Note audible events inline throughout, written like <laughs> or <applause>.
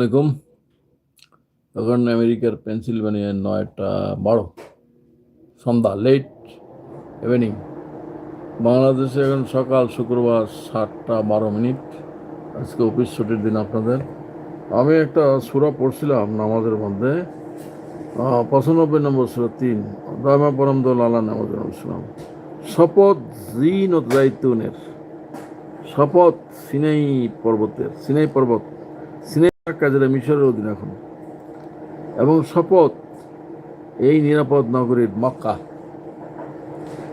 আলাইকুম। এখন আমেরিকার পেনসিলভেনিয়ার নয়টা বারো। সন্ধ্যা লেট ইভিনিং বাংলাদেশে এখন সকাল শুক্রবার সাতটা বারো মিনিট। আজকে অফিস ছুটির দিন আপনাদের। আমি একটা সুরা পড়ছিলাম নামাজের মধ্যে। পঁচানব্বই নম্বর সুরা তিন। দয়মা পরমদুল আল্লাহ নামাজ ইসলাম শপথ জিন ও জাইতুনের। শপথ সিনাই পর্বতের, সিনাই পর্বত। কাজের মিশরের অধীন এখন। এবং শপথ এই নিরাপদ নগরীর মক্কা।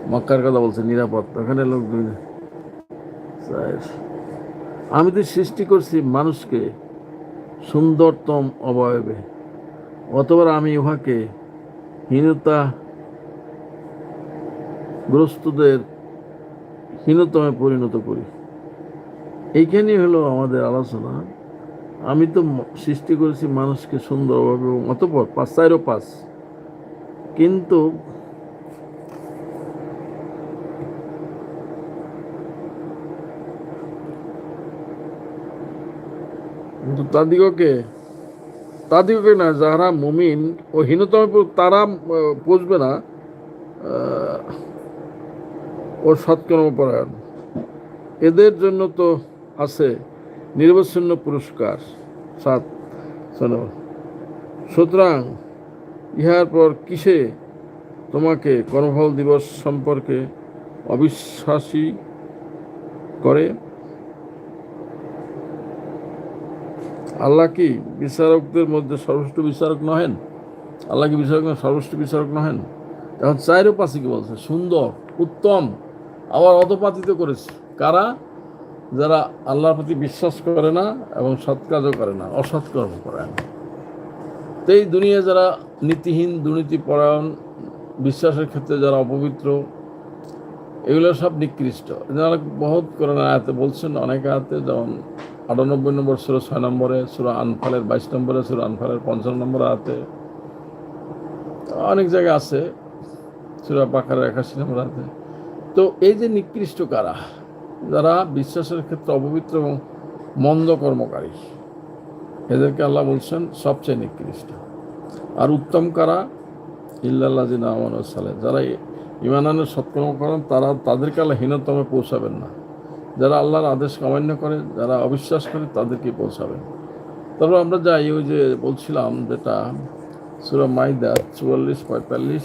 মক্কার কথা বলছে নিরাপদ, ওখানে লোক আমি তো সৃষ্টি করছি মানুষকে সুন্দরতম অবয়বে। অতবার আমি উহাকে হীনতা গ্রস্তদের হীনতমে পরিণত করি। এইখানেই হলো আমাদের আলোচনা। আমি তো সৃষ্টি করেছি মানুষকে সুন্দরভাবে অতপর পাঁচ চারও পাঁচ। কিন্তু তাদিগকে তাদিগকে না যারা মুমিন ও হীনতম তারা পুষবে না ও সৎকর্মপরায়ণ। এদের জন্য তো আছে। নির্বাচন্য পুরস্কার, সাত সুতরাং ইহার পর কিসে তোমাকে কর্মফল দিবস সম্পর্কে অবিশ্বাসী করে? আল্লাহ কি বিচারকদের মধ্যে সর্বশ্রেষ্ঠ বিচারক নহেন? আল্লাহ কি বিচারক সর্বশ্রেষ্ঠ বিচারক নহেন? এখন চাইরও পাশে কি বলছে, সুন্দর, উত্তম, আবার অধপাতিত করেছে। কারা? যারা আল্লাহর প্রতি বিশ্বাস করে না এবং সৎ কাজও করে না, অসৎ কর্ম করে না। তো এই দুনিয়া যারা নীতিহীন দুর্নীতি পরায়ণ বিশ্বাসের ক্ষেত্রে যারা অপবিত্র, এগুলো সব নিকৃষ্ট। যারা বহুত করে না আয়াতে বলছেন, অনেক আয়াতে, যেমন আটানব্বই নম্বর সুরা ছয় নম্বরে, সুরা আনফালের বাইশ নম্বরে, সুরা আনফালের পঞ্চান্ন নম্বর আয়াতে অনেক জায়গায় আছে, সুরা পাখার একাশি নম্বর আয়াতে। তো এই যে নিকৃষ্ট কারা? যারা বিশ্বাসের ক্ষেত্রে অপবিত্র এবং মন্দ কর্মকারী, এদেরকে আল্লাহ বলছেন সবচেয়ে নিকৃষ্ট। আর উত্তম কারা? ইল্লাল্লাহ জিনা সালে যারা ইমানানের সৎকর্ম করেন, তারা তাদেরকে আল্লাহ হীনতমে পৌঁছাবেন না। যারা আল্লাহর আদেশ অমান্য করে যারা অবিশ্বাস করে, তাদেরকে পৌঁছাবেন। তারপর আমরা যাই, ওই যে বলছিলাম যেটা, সুরা মাইদা চুয়াল্লিশ, পঁয়তাল্লিশ।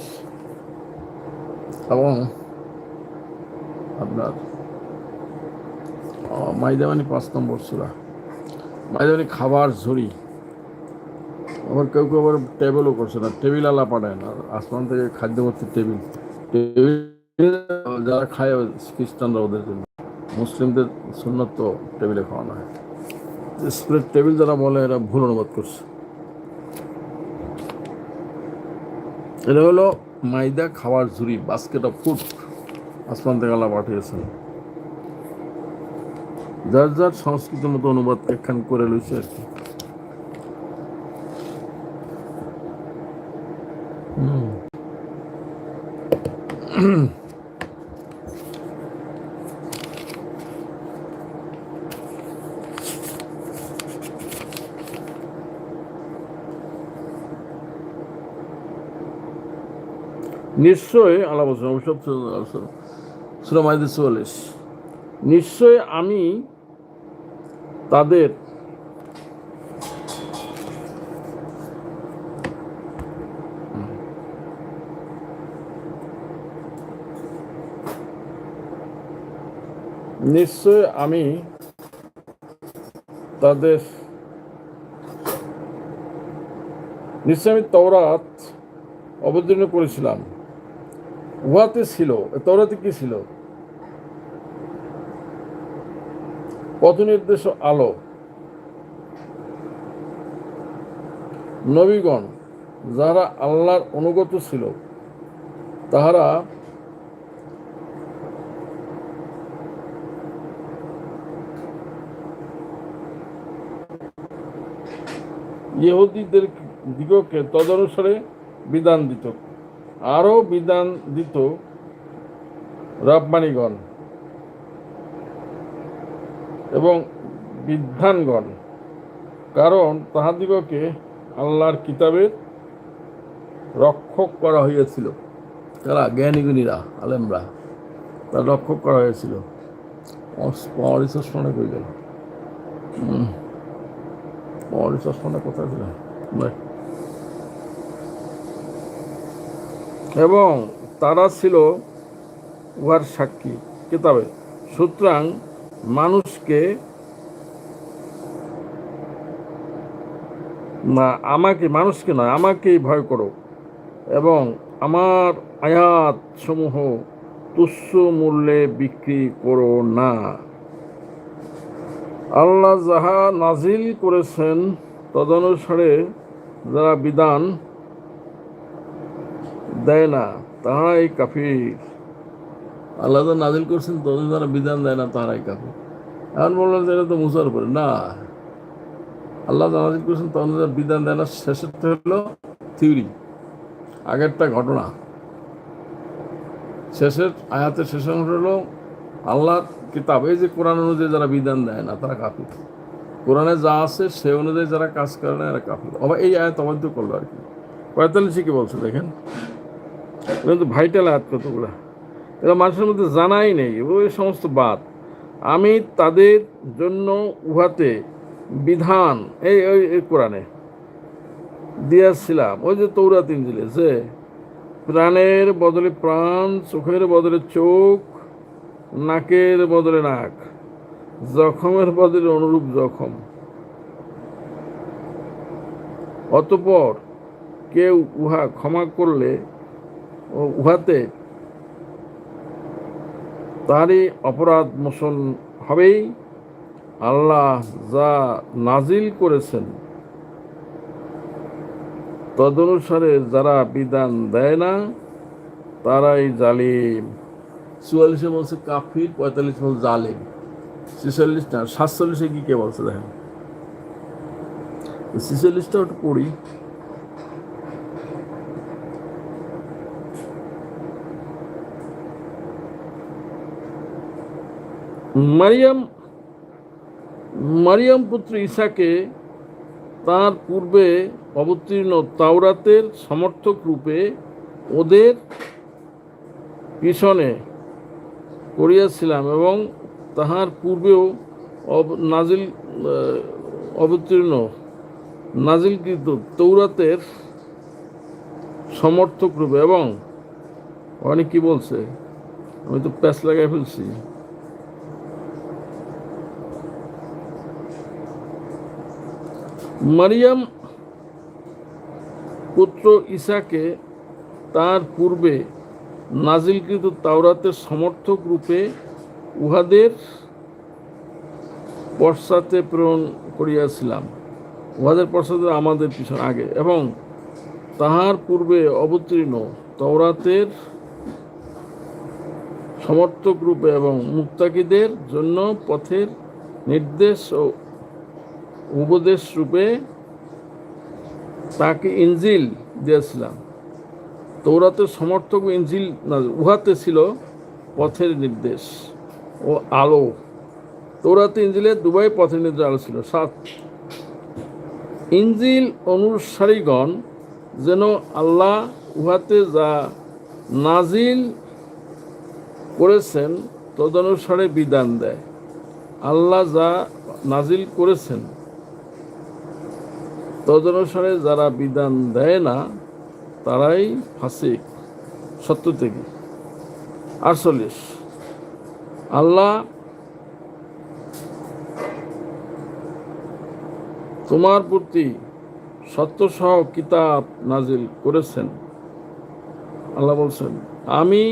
এবং আপনার আহ, মাইদা মানে পাঁচ নম্বর সুরা মাইদা মানে খাবার ঝুড়ি। আবার কেউ কেউ আবার টেবিলও করছে না টেবিল আলা পাঠায় না। আসমান থেকে খাদ্য ভর্তি টেবিল টেবিল যারা খায় খ্রিস্টানরা ওদের জন্য। মুসলিমদের সুন্নত তো টেবিলে খাওয়ানো হয়। স্প্রেড টেবিল যারা বলে এরা ভুল অনুবাদ করছে। এটা হলো মাইদা খাওয়ার ঝুড়ি বাস্কেট অফ ফুড আসমান থেকে আল্লাহ পাঠিয়েছেন। যার যার সংস্কৃতির মতো অনুবাদ একখান করে লইছে আর কি। নিশ্চয় আল্লাহ বলছেন অবসব সুরা মাইদে চুয়াল্লিশ। নিশ্চয় আমি তাদের নিশ্চয় আমি তাদের নিশ্চয় আমি তওরাত অবতীর্ণ করেছিলাম। উহাতে ছিল তওরাতে কি ছিল? পথ নির্দেশ আলো। নবীগণ, যারা আল্লাহর অনুগত ছিল, তাহারা ইহুদিদের দিগকে তদনুসারে বিধান দিত। আরও বিধান দিত রাব্বানিগণ। এবং বিধানগণ। কারণ তাহাদিগকে আল্লাহর কিতাবের রক্ষক করা হইয়াছিল। তারা জ্ঞানীগুণীরা, আলেমরা, তার রক্ষক করা হয়েছিল পাওয়ারি চশমাটা কই গেল চশমাটা কোথায় ছিল। এবং তারা ছিল উহার সাক্ষী, কিতাবে। সুতরাং মানুষকে না, আমাকে, মানুষকে নয়, আমাকেই ভয় করো। এবং আমার আয়াত সমূহ তুচ্ছ মূল্যে বিক্রি করো না। আল্লাহ যাহা নাজিল করেছেন, তদনুসারে যারা বিধান দেয় না, তাহারাই কাফির। আল্লাহ যা নাজিল করছেন তখন যারা বিধান দেয় না তাহারাই কাফির। এখন বললেন যে এটা তো মুসার উপরে। না। আল্লাহ নাজিল করছেন তখন তারা বিধান দেয় না। শেষেরটা হলো থিওরি। আগেরটা ঘটনা। শেষের আয়াতের শেষ অংশ হলো আল্লাহর কিতাব। এই যে কোরআন অনুযায়ী যারা বিধান দেয় না, তারা কাফির। কোরআনে যা আছে, সে অনুযায়ী যারা কাজ করে না, এরা কাফির। আবার এই আয়াত অবাধ্য করল আর কি। পঁয়তাল্লিশে কি বলছে দেখেন? কিন্তু ভাইটাল আয়াত কতগুলা? এরা মানুষের মধ্যে জানাই নেই ওই সমস্ত বাদ। আমি তাদের জন্য উহাতে বিধান, এই ওই কোরআনে দিয়েছিলাম। ওই যে তৌরা তিন ইঞ্জিলে যে প্রাণের বদলে প্রাণ, চোখের বদলে চোখ, নাকের বদলে নাক, জখমের বদলে অনুরূপ জখম। অতপর কেউ উহা ক্ষমা করলে উহাতে তারই অপরাধ মোচন হবেই। আল্লাহ যা নাজিল করেছেন, তদনুসারে যারা বিধান দেয় না, তারাই জালিম। চুয়াল্লিশে বলছে কাফির, পঁয়তাল্লিশ বলছে জালিম। ছেচল্লিশ না, সাতচল্লিশে কি কে বলছে দেখেন? ছেচল্লিশটা একটু পড়ি। মারিয়াম মারিয়াম পুত্র ঈশাকে তার পূর্বে অবতীর্ণ তাওরাতের সমর্থক রূপে ওদের পিছনে করিয়াছিলাম এবং তাহার পূর্বেও নাজিল অবতীর্ণ নাজিলকৃত তৌরাতের সমর্থক রূপে এবং অনেক কি বলছে? আমি তো প্যাচ লাগাই ফেলছি। মারিয়াম পুত্র ঈশাকে তার পূর্বে নাজিলকৃত তাওরাতের সমর্থক রূপে উহাদের পশ্চাতে প্রেরণ করিয়াছিলাম। উহাদের পশ্চাতে আমাদের পিছন আগে এবং তাহার পূর্বে অবতীর্ণ তওরাতের সমর্থক রূপে এবং মুক্তাকিদের জন্য পথের নির্দেশ ও উপদেশ রূপে তাকে ইঞ্জিল দিয়েছিলাম। তৌরাতের সমর্থক ইঞ্জিল না, উহাতে ছিল পথের নির্দেশ ও আলো। তৌরাতে ইঞ্জিলের দুবাই পথের নির্দেশ আলো ছিল। সাত ইঞ্জিল অনুসারীগণ যেন আল্লাহ উহাতে যা নাজিল করেছেন, তদনুসারে বিধান দেয়। আল্লাহ যা নাজিল করেছেন তদনুসারে যারা বিধান দেয় না, তারাই ফাসিক সত্য থেকে আটচল্লিশ। আল্লাহ তোমার প্রতি সত্যসহ কিতাব নাজিল করেছেন। আল্লাহ বলছেন, আমি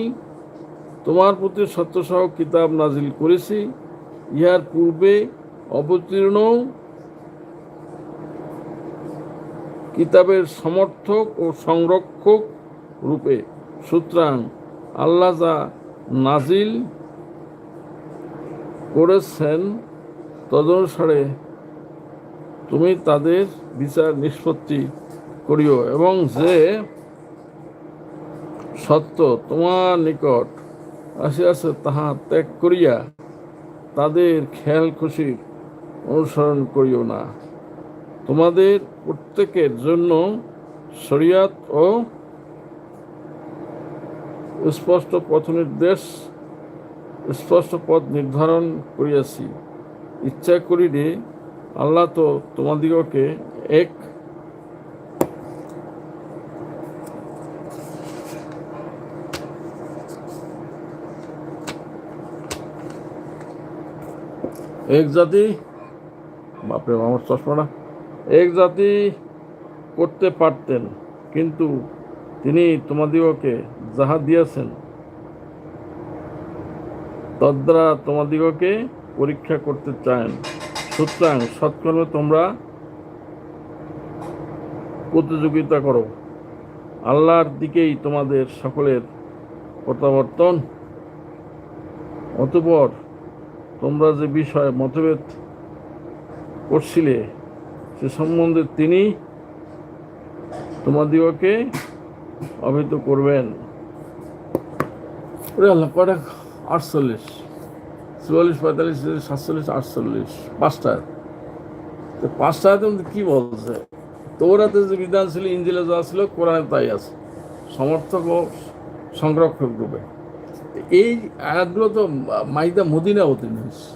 তোমার প্রতি সত্যসহ কিতাব নাজিল করেছি, ইহার পূর্বে অবতীর্ণ কিতাবের সমর্থক ও সংরক্ষক রূপে সুতরাং আল্লাহ যা নাজিল করেছেন তদনুসারে তুমি তাদের বিচার নিষ্পত্তি করিও এবং যে সত্য তোমার নিকট আসিয়াছে তাহা ত্যাগ করিয়া তাদের খেয়াল খুশির অনুসরণ করিও না। তোমাদের প্রত্যেকের জন্য শরিয়াত ও স্পষ্ট পথ নির্দেশ, স্পষ্ট পথ নির্ধারণ করিয়াছি। ইচ্ছা করিলে আল্লাহ তো তোমাদিগকে এক এক জাতি, বাপরে আমার চশমাটা। এক জাতি করতে পারতেন, কিন্তু তিনি তোমাদিগকে যাহা দিয়েছেন, তদ্বারা তোমাদিগকে পরীক্ষা করতে চান। সুতরাং সৎকর্মে তোমরা প্রতিযোগিতা করো। আল্লাহর দিকেই তোমাদের সকলের প্রত্যাবর্তন। অতপর তোমরা যে বিষয়ে মতভেদ করছিলে সে সম্বন্ধে তিনি তোমাদিগকে অভিহিত করবেন। কটা আটচল্লিশ। চুয়াল্লিশ, পঁয়তাল্লিশ, সাতচল্লিশ, আটচল্লিশ। পাঁচটায় তো পাঁচটায় তো কি বলছে? তোরাতে যে বিধান ছিল ইঞ্জিলে যা ছিল, কোরআনে তাই আছে। সমর্থক ও সংরক্ষক রূপে। এই আয়াতগুলো তো মাইদা মদিনা অতীন হয়েছে।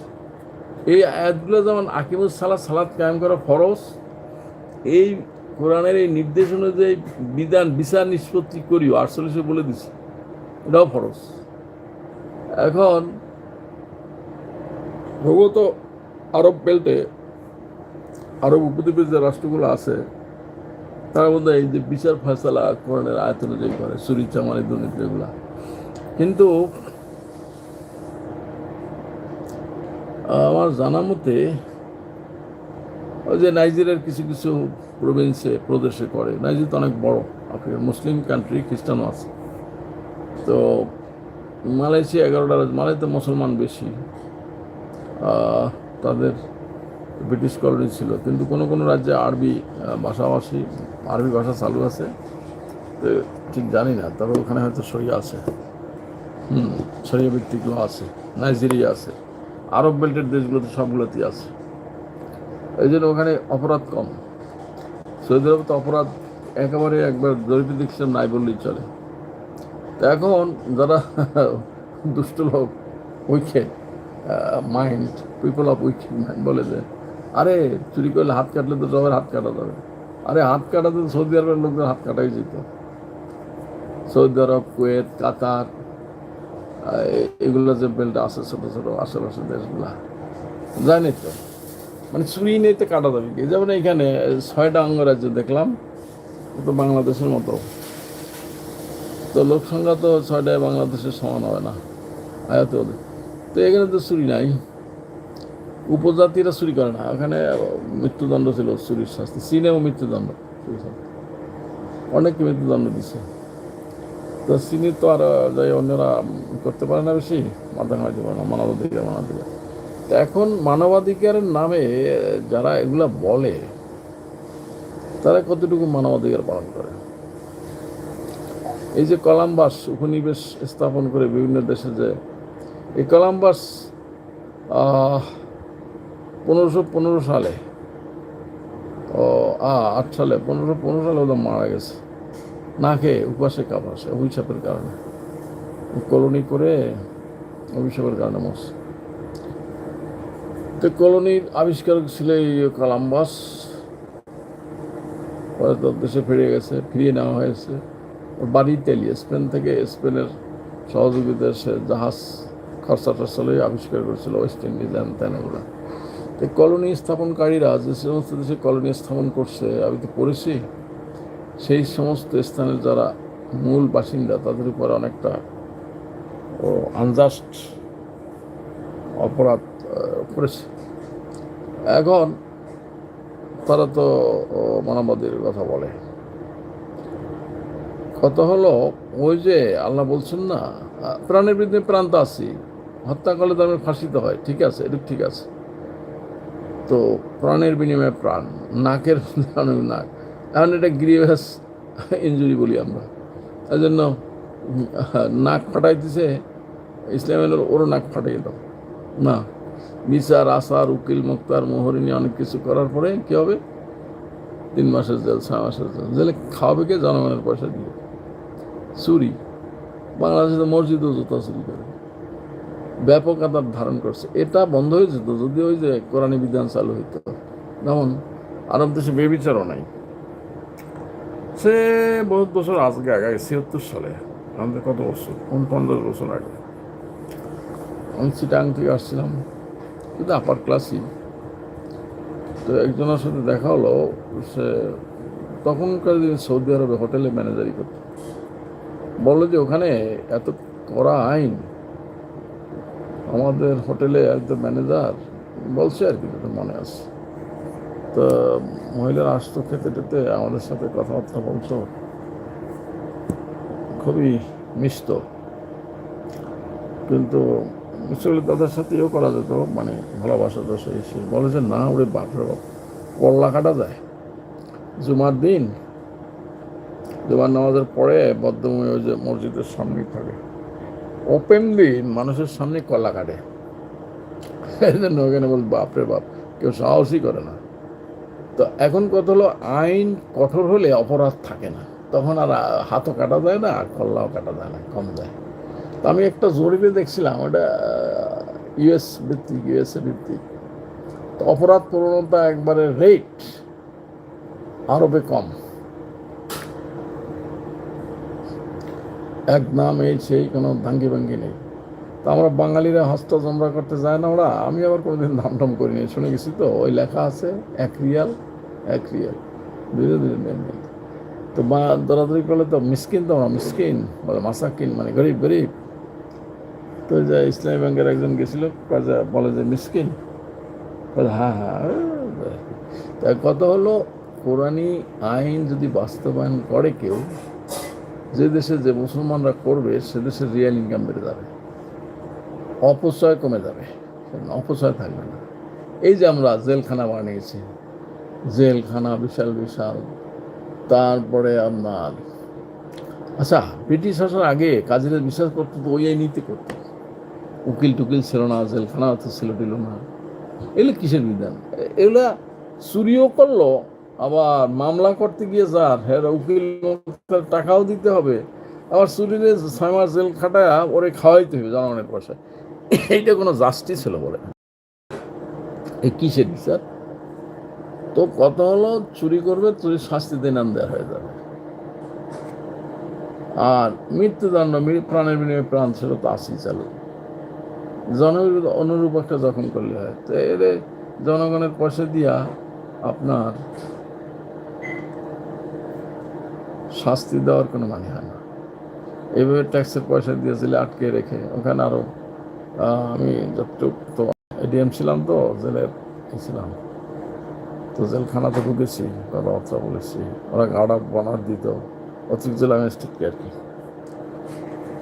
এই আয়াতগুলো যেমন আকিমুস সালাদ সালাদ কায়েম করা ফরজ, এই কোরআনের এই নির্দেশ অনুযায়ী বিধান, বিচার নিষ্পত্তি করিও, আটচল্লিশে বলে দিছি। এটাও ফরজ। এখন ভগত আরব বেল্টে, আরব উপদ্বীপের যে রাষ্ট্রগুলো আছে, তার মধ্যে এই যে বিচার ফয়সলা কোরআনের আয়ত অনুযায়ী করে চুরি চামারি দুর্নীতি, এগুলা। কিন্তু আমার জানা মতে, ওই যে নাইজেরিয়ার কিছু কিছু প্রভিন্সে প্রদেশে করে। নাইজেরিয়া তো অনেক বড়, আফ্রিকার মুসলিম কান্ট্রি খ্রিস্টানও আছে। তো মালয়েশিয়া এগারোটা রাজ্য মালয়তে মুসলমান বেশি। তাদের ব্রিটিশ কলোনি ছিল। কিন্তু কোনো কোনো রাজ্যে আরবি ভাষাভাষী, আরবি ভাষা চালু আছে। তো ঠিক জানি না, তবে ওখানে হয়তো সরিয়া আছে। হুম সরিয়া ভিত্তিকগুলো আছে, নাইজেরিয়া আছে। আরব বেল্টের দেশগুলোতে সবগুলোতেই আছে। এই জন্য ওখানে অপরাধ কম। সৌদি আরবে তো অপরাধ একেবারে একবার জরিপে দেখছিলাম, নাই বললেই চলে। তো এখন যারা দুষ্ট লোক wicked mind people of wicked mind বলে যে, আরে, চুরি করলে হাত কাটলে তো সবার হাত কাটা যাবে। আরে, হাত কাটাতে সৌদি আরবের লোকদের হাত কাটাই যেত। সৌদি আরব, কুয়েত, কাতার এগুলো যে বেল্ট আছে ছোটো ছোটো আশেপাশে দেশগুলা, জানি তো। মানে চুরি নিয়ে তো কাটা যাবে কি? যেমন এখানে ছয়টা অঙ্গরাজ্য দেখলাম তো বাংলাদেশের মতো। তো লোক সংখ্যা তো ছয়টায় বাংলাদেশের সমান হবে না আয়াত তো এখানে তো চুরি নাই। উপজাতিরা চুরি করে না। ওখানে মৃত্যুদণ্ড ছিল চুরির শাস্তি। চীনেও মৃত্যুদণ্ড। অনেককে মৃত্যুদণ্ড দিছে। তো চিনি তো আর যাই অন্যরা করতে পারে না বেশি, মাথা খাওয়াইতে পারে না, মানবাধিকার মানবাধিকার। তো এখন মানবাধিকারের নামে যারা এগুলা বলে, তারা কতটুকু মানবাধিকার পালন করে? এই যে কলাম্বাস উপনিবেশ স্থাপন করে বিভিন্ন দেশে যে, এই কলাম্বাস পনেরোশো পনেরো সালে, ও আট সালে, পনেরোশো পনেরো সালে ওদের মারা গেছে। না খেয়ে উপাসে কাপাসে অভিশাপের কারণে। কলোনি করে অভিশাপের কারণে মরছে। তো কলোনির আবিষ্কারক ছিল এই কলাম্বাস। পরে দেশে ফিরে গেছে, ফিরিয়ে নেওয়া হয়েছে। ওর বাড়ি ইতালি, স্পেন থেকে স্পেনের সহযোগিতার সে জাহাজ খরচা টরচা আবিষ্কার করেছিল ওয়েস্ট ইন্ডিজ ত্যান এগুলো তো কলোনি স্থাপনকারীরা যে সমস্ত দেশে কলোনি স্থাপন করছে, আমি তো পড়েছি। সেই সমস্ত স্থানের যারা মূল বাসিন্দা তাদের উপর অনেকটা ও আনজাস্ট অপরাধ করেছে। এখন তারা তো ও, মানবাধিকারের কথা বলে। কত হলো ওই যে আল্লাহ বলছেন না প্রাণের বিরুদ্ধে প্রান্ত আছি হত্যা করলে তো আমি ফাঁসিতে হয় ঠিক আছে এটা ঠিক আছে। তো প্রাণের বিনিময়ে প্রাণ নাকের <laughs> নাক। এখন এটা গ্রিভাস ইঞ্জুরি বলি আমরা। এই জন্য নাক ফাটাইতেছে, ইসলামের ওরও নাক ফাটাই দাও। না, বিচার, আসার, উকিল, মুক্তার, মোহরিনী অনেক কিছু করার পরে কী হবে? তিন মাসের জেল, ছয় মাসের জেল। জেলে খাওয়াবে কে? জনগণের পয়সা দিয়ে। চুরি। বাংলাদেশে তো মসজিদও জুতা চুরি করে। ব্যাপক আকার ধারণ করছে। এটা বন্ধ হয়ে যেত যদি ওই যে কোরআনী বিধান চালু হইতো। যেমন, আরব দেশে বেবিচারও নাই। সে বহুত বছর আজকে আগে ছিয়াত্তর সালে। আমাদের কত বছর? উনপঞ্চাশ বছর আগে। আমি চিটাং থেকে আসছিলাম, কিন্তু আপার ক্লাসই তো একজনের সাথে দেখা হলো, সে তখনকার দিনে সৌদি আরবে হোটেলে ম্যানেজারি করত। বলল যে, ওখানে এত কড়া আইন, আমাদের হোটেলে একজন ম্যানেজার বলছে আর কি মনে আছে? তো মহিলারা আসতো খেতে টেতে, আমাদের সাথে কথাবার্তা বলতো। খুবই মিষ্ট কিন্তু মিষ্টি তাদের সাথে ইয়েও করা যেত মানে ভালোবাসা তো সেই সে বলে যে, না ওরে বাপরে বাপ কল্লা কাটা যায়? জুমার দিন, জুমার নামাজের পরে বদ্ধময় ওই যে মসজিদের সামনে থাকে। ওপেনলি মানুষের সামনে কলা কাটে। এই জন্য ওখানে বল বাপরে বাপ, কেউ সাহসই করে না। তো এখন কথা হলো, আইন কঠোর হলে অপরাধ থাকে না। তখন আর হাতও কাটা যায় না, আর কল্লাও কাটা যায় না, কম যায়। তো আমি একটা জরিপে দেখছিলাম, ওটা ইউএস ভিত্তিক ইউএসএ ভিত্তিক। তো অপরাধ প্রবণতা একবারে রেট আরবে কম। এক নাম এই, সেই কোনো ভাঙ্গি ভাঙ্গি নেই। তো আমরা বাঙালিরা হস্ত জমরা করতে যায় না ওরা। আমি আবার কোনোদিন ধাম টাম করিনি, শুনে গেছি তো। ওই লেখা আছে, এক রিয়াল এক রিয়াল। ধীরে ধীরে নেন নেই তো দরাদরি করলে তো মিসকিন তো আমরা, মিসকিন, বলে মাসাকিন মানে গরিব গরিব। তো যে ইসলামী ব্যাংকের একজন গেছিল কাজে বলে যে মিসকিন। বলে হ্যাঁ হ্যাঁ তা কথা হলো? কোরআনী আইন যদি বাস্তবায়ন করে কেউ, যে দেশে যে মুসলমানরা করবে, সে দেশের রিয়েল ইনকাম বেড়ে যাবে। অপচয় কমে যাবে। অপচয় থাকবে না। এই যে আমরা জেলখানা বানিয়েছি, জেলখানা বিশাল বিশাল, তারপরে আপনার আচ্ছা ব্রিটিশ শাসন আগে কাজীরা বিশ্বাস করতো তো ওই আই নীতি করতো। উকিল টুকিল ছিল না, জেলখানা তো ছিল টিল না। এগুলো কিসের বিধান? এগুলা চুরিও করল, আবার মামলা করতে গিয়ে যার হ্যাঁ উকিল টাকাও দিতে হবে, আবার চুরিরে ছয় মাস জেল খাটায় ওরে খাওয়াইতে হবে জনগণের পয়সায়। এইটা কোনো জাস্টিস ছিল বলে কিসের বিচার তো কত হলো, চুরি করবে, চুরির শাস্তি দিনাম দেওয়া হয়ে যাবে। আর মৃত্যুদণ্ড প্রাণের বিনিময়ে প্রাণ ছিল তো আসি চালু। জনবিরোধ অনুরূপ একটা যখন করলে হয়, তো এর জনগণের পয়সা দিয়া আপনার শাস্তি দেওয়ার কোনো মানে হয় না। এইভাবে ট্যাক্সের পয়সা দিয়েছিলে, আটকে রেখে, ওখানে আরও আমি যতটুক তো এডিএম ছিলাম তো জেলের ছিলাম তো জেলখানা জেলখানাতে ঢুকেছি, কথাবার্তা বলেছি। ওরা গাড়া বানার দিত, অতিরিক্ত জেলা ম্যাজিস্ট্রেটকে আর কি।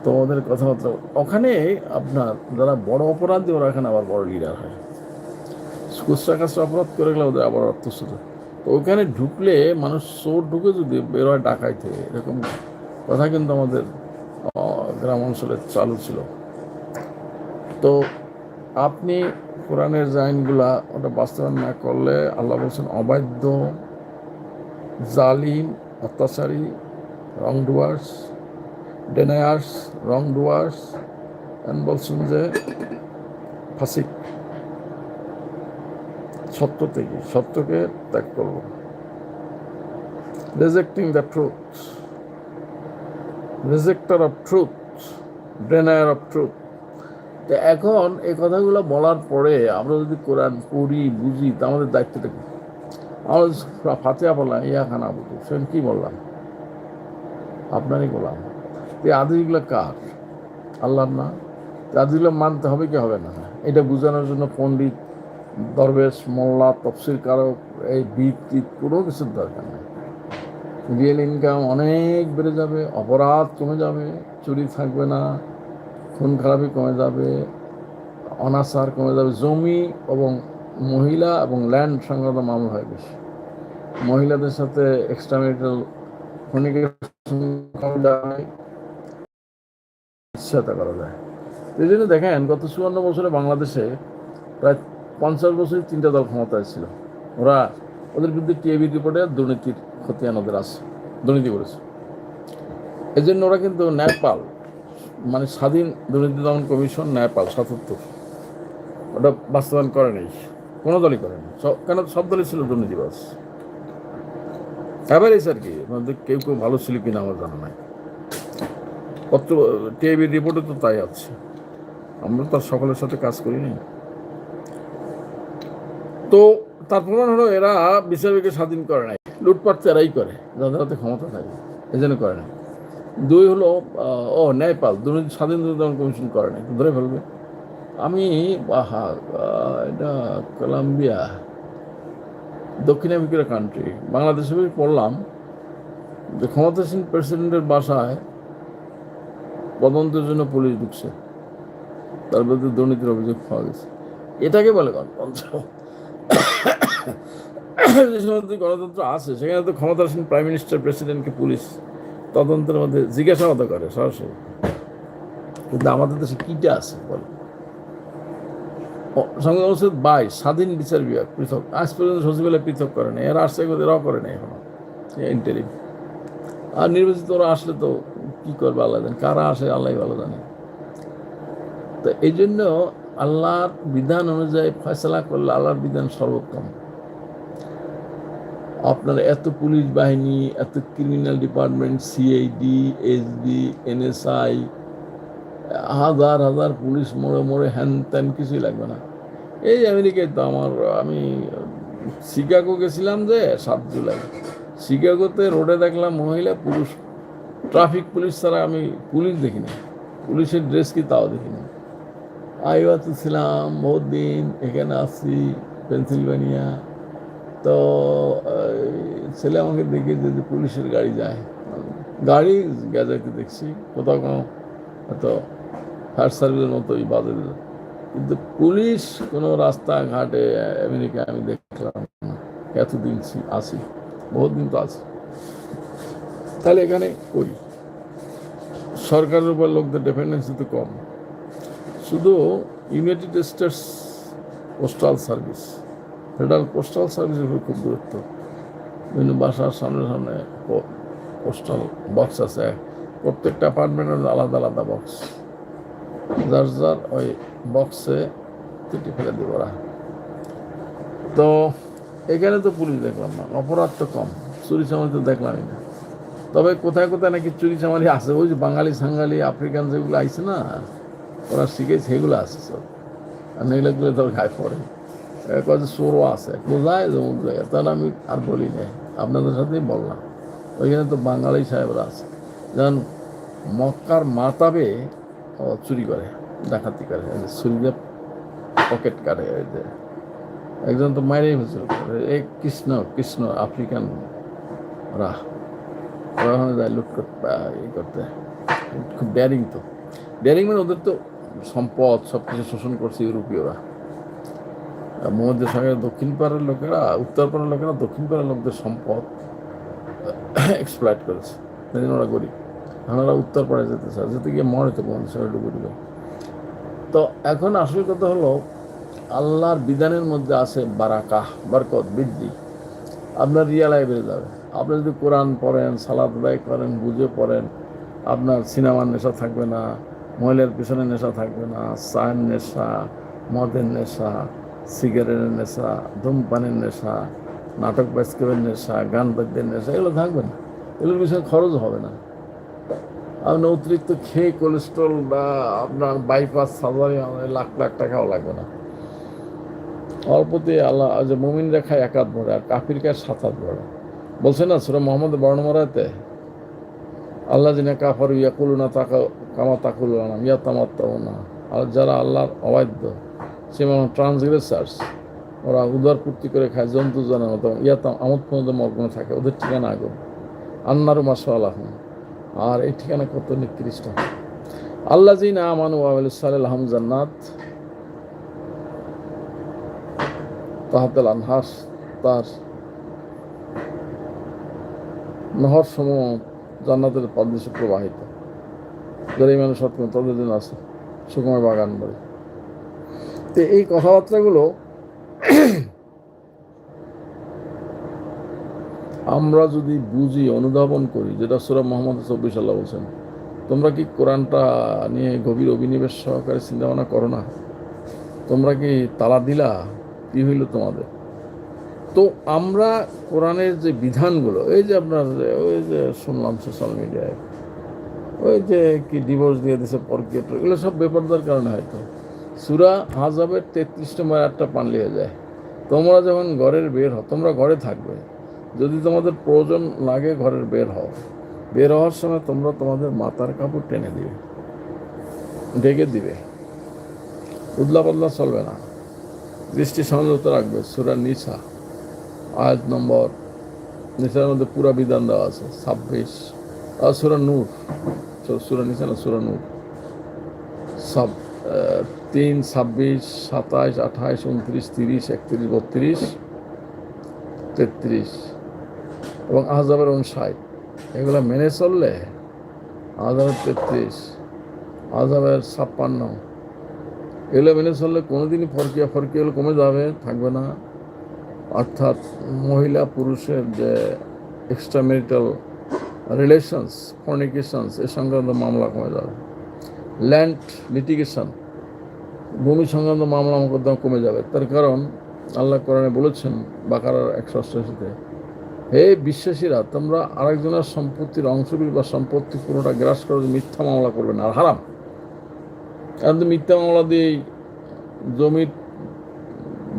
তো ওদের কথাবার্তা, ওখানে আপনার যারা বড় অপরাধী, ওরা এখানে আবার বড় লিডার হয়। খুচরা কাছে অপরাধ করে গেলে ওদের আবার অর্থসূচ তো ওখানে ঢুকলে মানুষ চোর ঢুকে যদি বেরোয় ডাকাইতে, এরকম কথা কিন্তু আমাদের গ্রাম অঞ্চলে চালু ছিল। তো আপনি কোরআনের জাইনগুলা ওটা বাস্তবায়ন না করলে আল্লাহ বলছেন, অবাধ্য, জালিম, অত্যাচারী রং ডুয়ার্স ডেনায়ার্স রং ডুয়ার্স বলছেন যে ফাসিক। সত্য থেকে, সত্যকে ত্যাগ করব। Rejecting the truth rejecter of truth denier of truth তো এখন এই কথাগুলো বলার পরে আমরা যদি কোরআন পড়ি, বুঝি, তা আমাদের দায়িত্বটা কি আমরা ফাতেহা বললাম ইয়া খানা বুঝি সেখানে কী বললাম? আপনারই বললাম এই আদিগুলো কার? আল্লাহর না? আদিগুলো মানতে হবে কি হবে না? এটা বোঝানোর জন্য পণ্ডিত, দরবেশ, মোল্লা তফসিল কারক, এই বিদ কোনো কিছুর দরকার নেই। রিয়েল ইনকাম অনেক বেড়ে যাবে, অপরাধ কমে যাবে, চুরি থাকবে না। খুন খারাপি কমে যাবে, অনাচার কমে যাবে, জমি এবং মহিলা এবং ল্যান্ড সংক্রান্ত মামলা হয় বেশি। মহিলাদের সাথে এক্সট্রামেরিটাল সহায়তা করা যায়। এই জন্য দেখেন, গত চুয়ান্ন বছরে বাংলাদেশে প্রায় পঞ্চাশ বছরই তিনটা দল ক্ষমতায় ছিল। ওরা ওদের বিরুদ্ধে টিএবি রিপোর্টে দুর্নীতির খতিয়ান ওদের আছে, দুর্নীতি করেছে। জন্য ওরা কিন্তু ন্যায়পাল মানে স্বাধীন দুর্নীতি দমন কমিশন ন্যায়পাল সাতাত্তর। ওটা বাস্তবায়ন করে নেই কোনো দলই করেনি। কেন? সব দলই ছিল দুর্নীতিবাজ। অ্যাভারেজ আর কি? আমাদের কেউ কেউ ভালো ছিল কিনা আমার জানা নাই। পত্র, টিআইবির রিপোর্টে তো তাই আছে। আমরা তো সকলের সাথে কাজ করি নি তো তার প্রমাণ হলো এরা বিচারকে স্বাধীন করে নাই। লুটপাট তো এরাই করে। যাদের হাতে ক্ষমতা থাকে এই জন্য করে না দুই হলো ও ন্যায়পাল দুর্নীতি, স্বাধীন দুর্নীতি কমিশন করে নাই, ধরে ফেলবে। আমি এটা কলাম্বিয়া, দক্ষিণ আমেরিকার কান্ট্রি বাংলাদেশে পড়লাম। যে ক্ষমতাসীন প্রেসিডেন্টের বাসায় তদন্তের জন্য পুলিশ ঢুকছে। তার বিরুদ্ধে দুর্নীতির অভিযোগ পাওয়া গেছে। এটাকে বলে গণতন্ত্র। যে সমস্ত গণতন্ত্র আছে, সেখানে তো ক্ষমতাসীন প্রাইম মিনিস্টার প্রেসিডেন্টকে পুলিশ তদন্তের মধ্যে জিজ্ঞাসাবাদ করে, সরাসরি। কিন্তু আমাদের দেশে কিটা আছে, বলো? সংবিধান অনুচ্ছেদ বাইশ, স্বাধীন বিচার বিভাগ, পৃথক। আজ পর্যন্ত সচিবালয় পৃথক করে নাই, এরা আসছে এরাও করে নাই এখনও ইন্টারিম আর নির্বাচিত ওরা আসলে তো কি করবে আল্লাহ জানে, কারা আসে আল্লাহ ভালো জানে। তো এই জন্য আল্লাহর বিধান অনুযায়ী ফয়সলা করলে আল্লাহর বিধান সর্বোত্তম। আপনার এত পুলিশ বাহিনী, এত criminal department CID SB NSI হাজার হাজার পুলিশ মোড়ে মোড়ে হ্যান ত্যান কিছুই লাগবে না। এই আমেরিকায় তো আমার, আমি শিকাগো গেছিলাম যে, সাত জুলাই। শিকাগোতে রোডে দেখলাম মহিলা, পুরুষ। ট্রাফিক পুলিশ ছাড়া আমি পুলিশ দেখিনি। পুলিশের ড্রেস কি তাও দেখিনি। আইওয়াতে ছিলাম বহুত দিন এখানে আসছি পেনসিলভেনিয়া তো ছেলে আমাকে দেখে যে পুলিশের গাড়ি যায়। গাড়ি গেজাইতে দেখছি, কোথাও কোনো হয়তো ফায়ার সার্ভিসের মতোই বাজে দিল। কিন্তু পুলিশ কোনো রাস্তাঘাটে, আমেরিকায় আমি দেখলাম এতদিন আছি, বহুত দিন তো আছি। তাহলে এখানে করি সরকারের উপর লোকদের ডিপেন্ডেন্সি তো কম। শুধু United States postal service federal postal সার্ভিসের উপর খুব গুরুত্ব। বিভিন্ন বাসার সামনে সামনে পোস্টাল বক্স আছে। প্রত্যেকটা অ্যাপার্টমেন্টের আলাদা আলাদা বক্স যার যার ওই বক্সে চিঠি ফেলে দিব তো এখানে তো পুলিশ দেখলাম না, অপরাধ তো কম। চুরি চামারি তো দেখলামই না। তবে কোথায় কোথায় নাকি চুরি চামারি আছে? ওই যে বাঙালি সাঙ্গালি আফ্রিকান যেগুলো আইছে না, ওরা শিখেছে, সেগুলো আছে সব। আর নইলেগুলো তোর গায়ে পড়ে। চোরও আছে। কোথায় যেমন জায়গায় তাহলে আমি আর বলি না আপনাদের সাথেই বললাম। ওইখানে তো বাঙালি সাহেবরা আছে। যেমন মক্কার মাতাবে চুরি করে, ডাকাতি করে। এই যে পকেট কাটে এই যে। একজন তো মাইরেই ফেলছিল। এই কৃষ্ণ কৃষ্ণ, আফ্রিকান ওরা ওখানে যায় লুট করতে ই করতে। খুব ড্যারিং তো। ড্যারিং মানে ওদের তো সম্পদ সব কিছু শোষণ করছে ইউরোপীয়রা। মোহাম্মদের সঙ্গে দক্ষিণ পাড়ার লোকেরা, উত্তর পাড়ার লোকেরা দক্ষিণ পাড়ার লোকদের সম্পদ এক্সপ্লয়েট করেছে। জন্য ওরা এখন ওরা উত্তর পাড়ায় যেতে চায়, যেতে গিয়ে মরে তো মোহাম্মদের সঙ্গে ডুবে ডুবে। তো এখন আসল কথা হলো, আল্লাহর বিধানের মধ্যে আছে বারাকা বরকত, বৃদ্ধি। আপনার রিয়ালায় বেড়ে যাবে। আপনি যদি কোরআন পড়েন সালাদ ব্যয় করেন, বুঝে পড়েন, আপনার সিনেমার নেশা থাকবে না, মহিলার পিছনে নেশা থাকবে না চায়ের নেশা, মদের নেশা সিগারেটের নেশা, ধূমপানের নেশা, নাটক বাস্তবের নেশা, গান বাদ্যের নেশা, এগুলো থাকবে না। এগুলোর বিষয়ে খরচ হবে না। আপনি অতিরিক্ত খেয়ে কোলেস্ট্রল বা আপনার বাইপাস সার্জারি লাখ লাখ টাকাও লাগবে না। অল্পতে আল্লাহ যে মুমিন রেখায় এক হাত ভরে আর কাফির খায় সাত হাত ভরে। বলছে না সুরা মোহাম্মদ বর্ণমরাতে আল্লাহ জিনা কাফার ইয়াকুলু না তাকা কামা তাকুল নাম ইয়া তামাত্তাও না আর যারা আল্লাহর অবাধ্য সে মানে ট্রান্সগ্রেসার্স ওরা উদার পূর্তি করে খায়, জন্তু জানার মতো ইয়া তাম আমদ পর্যন্ত মগ্ন থাকে, ওদের ঠিকানা আগুন আন্নারু মাসা আল্লাহ আর এই ঠিকানা কত নিকৃষ্ট। আল্লাহ জিনা আমানু আলহাম জান্নাত। তাহাতেল আনহাস তার নহর সমূহ জান্নাতের পদ্মেশে প্রবাহিত। যারা এই মানুষ সত্য তাদের জন্য আছে, সুকুমার বাগান বাড়ি। তো এই কথাবার্তাগুলো আমরা যদি বুঝি, অনুধাবন করি, যেটা সুরা মোহাম্মদ চব্বিশ আল্লাহ বলছেন, তোমরা কি কোরআনটা নিয়ে গভীর অভিনিবেশ সহকারে চিন্তা ভাবনা করো না? তোমরা কি তালা দিলা? কি হইল তোমাদের? তো আমরা কোরআনের যে বিধানগুলো, এই যে আপনার, ওই যে শুনলাম সোশ্যাল মিডিয়ায় ওই যে কি ডিভোর্স দিয়ে দিছে পরকীয় এগুলো সব বেপরদার কারণে হয়তো। সুরা হাজাবের তেত্রিশ নম্বর একটা পানলি হয়ে যায়। তোমরা যখন ঘরের বের হও, তোমরা ঘরে থাকবে। যদি তোমাদের প্রয়োজন লাগে ঘরের বের হও। বের হওয়ার সময় তোমরা তোমাদের মাথার কাপড় টেনে দিবে। ঢেকে দিবে। উদলা পাতলা চলবে না। দৃষ্টি সংযত রাখবে। সুরা নিশা আয়াত নম্বর নিশার মধ্যে পুরা বিধান দেওয়া আছে, ছাব্বিশ। আর সুরা নূর সুরা নিসা না, সুরা নূর। সাব তিন, ছাব্বিশ সাতাইশ আঠাইশ উনত্রিশ, তিরিশ, একত্রিশ, বত্রিশ, তেত্রিশ এবং আহজাবের উনষাট এগুলো মেনে চললে আহজাবের তেত্রিশ, আহজাবের ছাপ্পান্ন। এগুলো মেনে চললে কোনোদিনই ফরকিয়া ফরকিয়া কমে যাবে, থাকবে না। অর্থাৎ মহিলা পুরুষের যে এক্সট্রা ম্যারিটাল রিলেশনস ফর্নিকেশনস এ সংক্রান্ত মামলা কমে যাবে। ল্যান্ড লিটিগেশন ভূমি সংক্রান্ত মামলা মোকদ্দমা কমে যাবে? তার কারণ আল্লাহ কোরআনে বলেছেন বাকার একশো অষ্টাশিতে হে বিশ্বাসীরা, তোমরা আরেকজনের সম্পত্তির অংশবিল বা সম্পত্তি পুরোটা গ্রাস করে মিথ্যা মামলা করবে না, আর হারাম। কারণ তো মিথ্যা মামলা দিয়েই জমির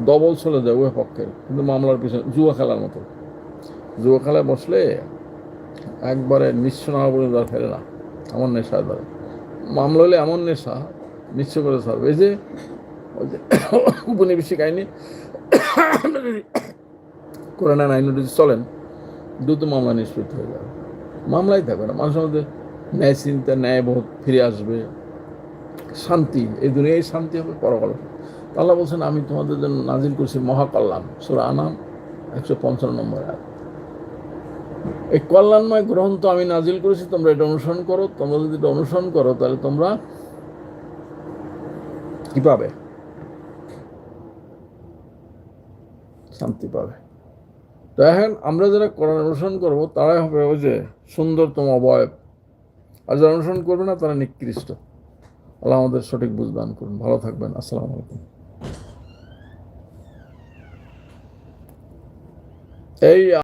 ডবল চলে যায় উভয় পক্ষের, কিন্তু মামলার পিছনে জুয়া খেলার মতো। জুয়া খেলায় বসলে একবারে নিঃস্ব না পর্যন্ত ফেরে না, এমন নেশা মামলা হলে এমন নেশা নিশ্চয় করে ছাড়বে এই যে <coughs> উপনিবেশিক আইনে <coughs> কোরআন আইন যদি চলেন, দ্রুত মামলা নিষ্পত্তি হয়ে যাবে। মামলাই থাকবে না। মানুষের মধ্যে ন্যায় চিন্তা, ন্যায়বোধ ফিরে আসবে। শান্তি, এই দুনিয়ায় শান্তি হবে, পরকাল আল্লাহ বলছেন, আমি তোমাদের জন্য নাজিল করছি মহাকল্যাণ। সুরা আনাম, একশো পঞ্চান্ন নম্বর আয়াত। এই কল্যাণময় গ্রন্থ আমি নাজিল করেছি, তোমরা এটা অনুসরণ করো। তোমরা যদি এটা অনুসরণ করো, তাহলে তোমরা কি পাবে শান্তি পাবে। তো এখন আমরা যারা কোরআন অনুসরণ করব, তারাই হবে ওই যে সুন্দরতম অবয়ব। আর যারা অনুসরণ করবে না, তারা নিকৃষ্ট। আল্লাহ আমাদের সঠিক বুঝদান করুন। ভালো থাকবেন। আসসালামু আলাইকুম। এই